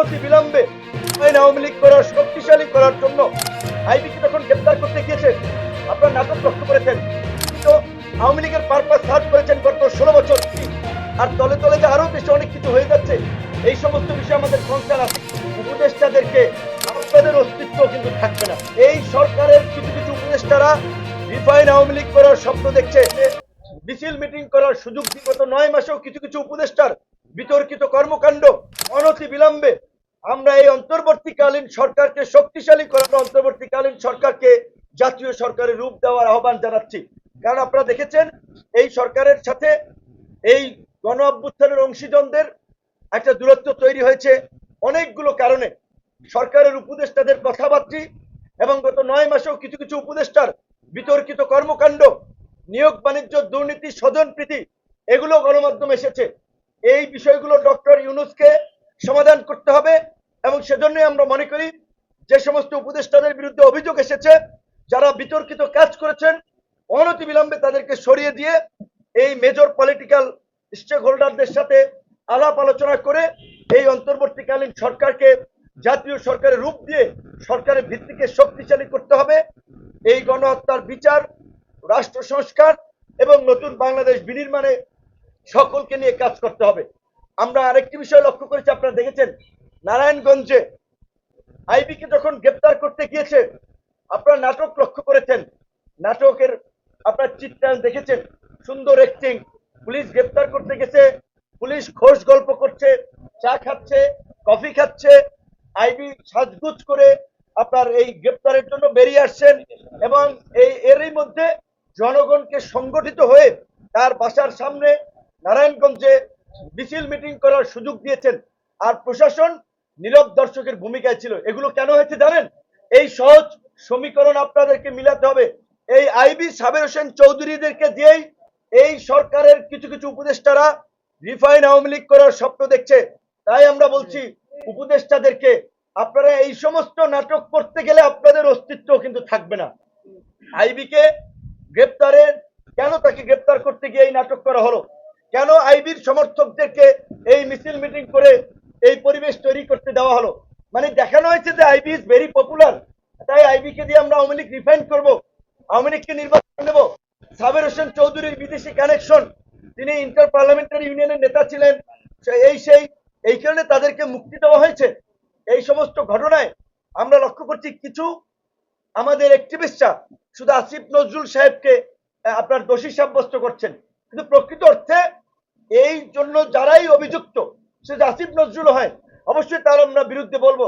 অনতি বিলম্বে আইন আওয়ামী লীগ করার, শক্তিশালী করার জন্য আইবিকে যখন গ্রেপ্তার করতে গিয়েছেন আপনার নাটক লক্ষ্য করেছেন। তো আওয়ামী লীগের পারপাস সার্চ করেছেন গত ষোলো বছর। আর তলে তলে যে আরও বেশি অনেক কিছু হয়ে যাচ্ছে, এই সমস্ত বিষয়ে আমাদের কনসার্ন আছে। উপদেষ্টাদেরকে আপনাদের অস্তিত্ব কিন্তু থাকবে না। এই সরকারের কিছু কিছু উপদেষ্টারা রিফাইন আওয়ামী লীগ করার স্বপ্ন দেখছে। মিছিল মিটিং করার সুযোগ বিগত নয় মাসেও কিছু কিছু উপদেষ্টার বিতর্কিত কর্মকাণ্ড অনতি বিলম্বে আমরা এই অন্তর্বর্তীকালীন সরকারকে শক্তিশালী করার অন্তর্বর্তীকালীন সরকারকে জাতীয় সরকারের রূপ দেওয়ার আহ্বান জানাচ্ছি। কারণ আপনারা দেখেছেন, এই সরকারের সাথে এই গণ অভ্যুত্থানের অংশীজনদের একটা দূরত্ব তৈরি হয়েছে অনেকগুলো কারণে। সরকারের উপদেষ্টাদের কথাবার্তি এবং গত নয় মাসেও কিছু কিছু উপদেষ্টার বিতর্কিত কর্মকাণ্ড, নিয়োগ, বাণিজ্য, দুর্নীতি স্বজনপ্রীতি এগুলো গণমাধ্যমে এসেছে। এই বিষয়গুলো ডক্টর ইউনুসকে সমাধান করতে হবে। সেজন্যই আমরা মনে করি যে সমস্ত উপদেষ্টাদের বিরুদ্ধে অভিযোগ এসেছে, যারা বিতর্কিত কাজ করেছেন অনতি বিলম্বে তাদেরকে সরিয়ে দিয়ে এই মেজর পলিটিক্যাল স্টেক হোল্ডারদের সাথে আলাপ আলোচনা করে এই অন্তর্বর্তীকালীন সরকারকে, জাতীয় সরকারের রূপ দিয়ে সরকারের ভিত্তিকে শক্তিশালী করতে হবে। এই গণহত্যার বিচার, রাষ্ট্র সংস্কার এবং নতুন বাংলাদেশ বিনির্মাণে সকলকে নিয়ে কাজ করতে হবে। আমরা আরেকটি বিষয় লক্ষ্য করেছি, আপনারা দেখেছেন নারায়ণগঞ্জে আইবিকে যখন গ্রেপ্তার করতে গিয়েছে, আপনারা নাটক লক্ষ্য করেছেন। নাটকের আপনার চিত্রায়ন দেখেছেন। সুন্দর অ্যাক্টিং পুলিশ গ্রেপ্তার করতে গেছে। পুলিশ খোশ গল্প করছে, চা খাচ্ছে, কফি খাচ্ছে। আইবি সাজগুজ করে আপনার এই গ্রেপ্তারের জন্য বেরিয়ে আসছেন এবং এই এরই মধ্যে জনগণকে সংগঠিত হয়ে তার বাসার সামনে নারায়ণগঞ্জে মিছিল মিটিং করার সুযোগ দিয়েছেন। আর প্রশাসন নীরব দর্শকের ভূমিকায় ছিল। এগুলো কেন হয়েছে জানেন? এই সহজ সমীকরণ আপনাদেরকে মিলাতে হবে। এই আইবি সাবের হোসেন চৌধুরীদেরকে দিয়েই এই সরকারের কিছু কিছু উপদেষ্টারা রিফাইন আওয়ামী লীগ করার স্বপ্ন দেখছে। তাই আমরা বলছি, উপদেষ্টাদেরকে আপনারা এই সমস্ত নাটক করতে গেলে আপনাদের অস্তিত্ব কিন্তু থাকবে না। আইবিকে গ্রেপ্তারের কেন তাকে গ্রেপ্তার করতে গিয়ে এই নাটক করা হলো? কেন আইবির সমর্থকদেরকে এই মিছিল মিটিং করে এই পরিবেশ তৈরি করতে দেওয়া হলো। মানে দেখানো হয়েছে যে আইবি ইজ ভেরি পপুলার তাই আইবি কে দিয়ে আমরা আওয়ামী লীগ রিফাইন করব, আওয়ামী লীগকে নির্বাচন দেব। সাবের হোসেন চৌধুরীর বিদেশি কানেকশন তিনি ইন্টার পার্লামেন্টারি ইউনিয়নের নেতা ছিলেন। এই সেই, এই কারণে তাদেরকে মুক্তি দেওয়া হয়েছে। এই সমস্ত ঘটনায় আমরা লক্ষ্য করছি কিছু আমাদের অ্যাক্টিভিস্টরা শুধু আসিফ নজরুল সাহেবকে আপনার দোষী সাব্যস্ত করছেন। কিন্তু প্রকৃত অর্থে এই জন্য যারাই অভিযুক্ত, সে আসিফ নজরুল হয় অবশ্যই তার আমরা বিরুদ্ধে বলব।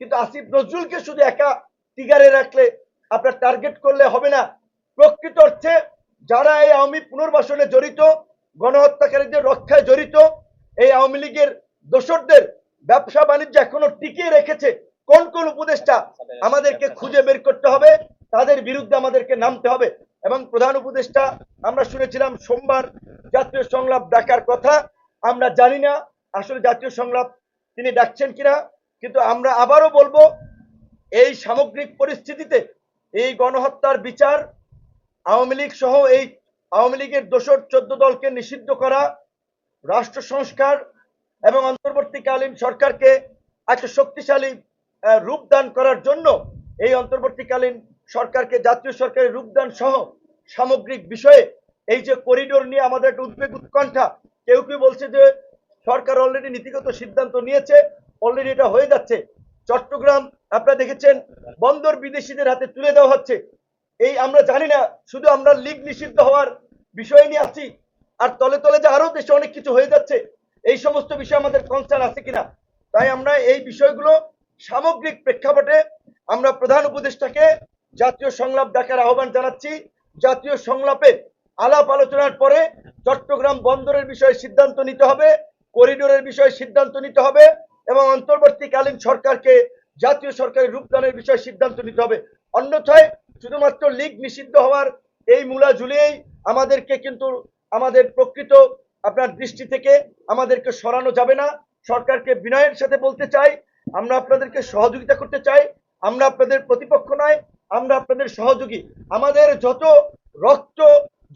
কিন্তু আসিফ নজরুলকে শুধু একা টিগারে রাখলে, আপনার টার্গেট করলে হবে না। প্রকৃত অর্থে যারা এই আওয়ামী পুনর্বাসনে জড়িত, গণহত্যাকারীদের রক্ষায় জড়িত, এই আওয়ামী লীগের দোসরদের ব্যবসা বাণিজ্য এখনও টিকিয়ে রেখেছে, কোন কোন উপদেষ্টা আমাদেরকে খুঁজে বের করতে হবে, তাদের বিরুদ্ধে আমাদেরকে নামতে হবে। এবং প্রধান উপদেষ্টা, আমরা শুনেছিলাম সোমবার জাতীয় সংলাপ ডাকার কথা, আমরা জানি না আসলে জাতীয় সংলাপ তিনি ডাকছেন কিনা? কিন্তু আমরা আবারও বলব, এই সামগ্রিক পরিস্থিতিতে এই গণহত্যার বিচার আওয়ামী লীগ সহ এই আওয়ামী লীগের দোসর চোদ্দ দলকে নিষিদ্ধ করা, রাষ্ট্র সংস্কার এবং অন্তর্বর্তীকালীন সরকারকে একটা শক্তিশালী রূপদান করার জন্য এই অন্তর্বর্তীকালীন সরকারকে, জাতীয় সরকারের রূপদান সহ সামগ্রিক বিষয়ে এই যে করিডোর নিয়ে আমাদের একটা উদ্বেগ উৎকণ্ঠা। কেউ কেউ বলছে যে সরকার অলরেডি নীতিগত সিদ্ধান্ত নিয়েছে অলরেডি এটা হয়ে যাচ্ছে। চট্টগ্রাম, আপনারা দেখেছেন, বন্দর বিদেশিদের হাতে তুলে দেওয়া হচ্ছে। এই আমরা জানি না, শুধু আমরা লিগ নিষিদ্ধ হওয়ার বিষয় নিয়ে আছি, আর তলে তলে যে আরও দেশে অনেক কিছু হয়ে যাচ্ছে, এই সমস্ত বিষয় আমাদের কনসার্ন আছে কিনা? তাই আমরা এই বিষয়গুলো সামগ্রিক প্রেক্ষাপটে আমরা প্রধান উপদেষ্টাকে জাতীয় সংলাপ ডাকার আহ্বান জানাচ্ছি। জাতীয় সংলাপে আলাপ আলোচনার পরে চট্টগ্রাম বন্দরের বিষয়ে সিদ্ধান্ত নিতে হবে। করিডোরের বিষয়ে সিদ্ধান্ত নিতে হবে এবং অন্তর্বর্তীকালীন সরকারকে জাতীয় সরকারের রূপদানের বিষয়ে সিদ্ধান্ত নিতে হবে। অন্যথায় শুধুমাত্র লীগ নিষিদ্ধ হওয়ার এই মূলা ঝুলিয়েই আমাদেরকে কিন্তু আমাদের প্রকৃত আপনার দৃষ্টি থেকে আমাদেরকে সরানো যাবে না। সরকারকে বিনয়ের সাথে বলতে চাই, আমরা আপনাদেরকে সহযোগিতা করতে চাই, আমরা আপনাদের প্রতিপক্ষ নয়, আমরা আপনাদের সহযোগী। আমাদের যত রক্ত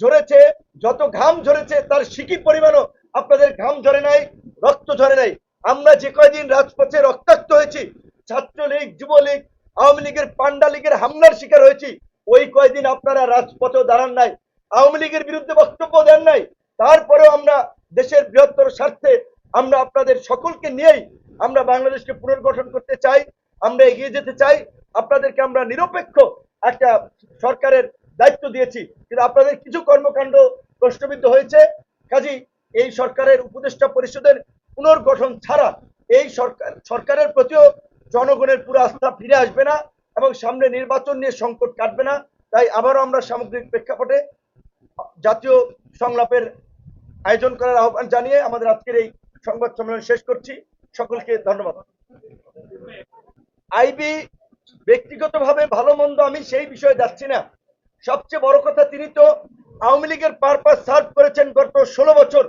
ঝরেছে, যত ঘাম ঝরেছে, তার সিকি পরিমাণও আপনাদের ঘাম ঝরে নাই, রক্ত ঝরে নাই। আমরা যে কয়দিন রাজপথে রক্তাক্ত হয়েছি, ছাত্রলীগ, যুবলীগ, আওয়ামী লীগের পান্ডা লীগের হামলার শিকার হয়েছি, ওই কয়দিন আপনারা রাজপথেও দাঁড়ান নাই, আওয়ামী লীগের বিরুদ্ধে বক্তব্য দেন নাই। তারপরেও আমরা দেশের বৃহত্তর স্বার্থে আমরা আপনাদের সকলকে নিয়েই আমরা বাংলাদেশকে পুনর্গঠন করতে চাই, আমরা এগিয়ে যেতে চাই। আপনাদেরকে আমরা নিরপেক্ষ একটা সরকারের দায়িত্ব দিয়েছি। কিন্তু আপনাদের কিছু কর্মকাণ্ড প্রশ্নবিদ্ধ হয়েছে। কাজী এই সরকারের উপদেষ্টা পরিষদের পুনর্গঠন ছাড়া এই সরকার, সরকারের প্রতিও জনগণের পুরো আস্থা ফিরে আসবে না এবং সামনে নির্বাচন নিয়ে সংকট কাটবে না। তাই আবারও আমরা সামগ্রিক প্রেক্ষাপটে জাতীয় সংলাপের আয়োজন করার আহ্বান জানিয়ে আমাদের আজকের এই সংবাদ সম্মেলন শেষ করছি। সকলকে ধন্যবাদ। আইবি ব্যক্তিগতভাবে ভালো মন্দ আমি সেই বিষয়ে যাচ্ছি না। সবচেয়ে বড় কথা তিনি তো আওয়ামী লীগের পারপাস সার্ভ করেছেন গত ষোলো বছর।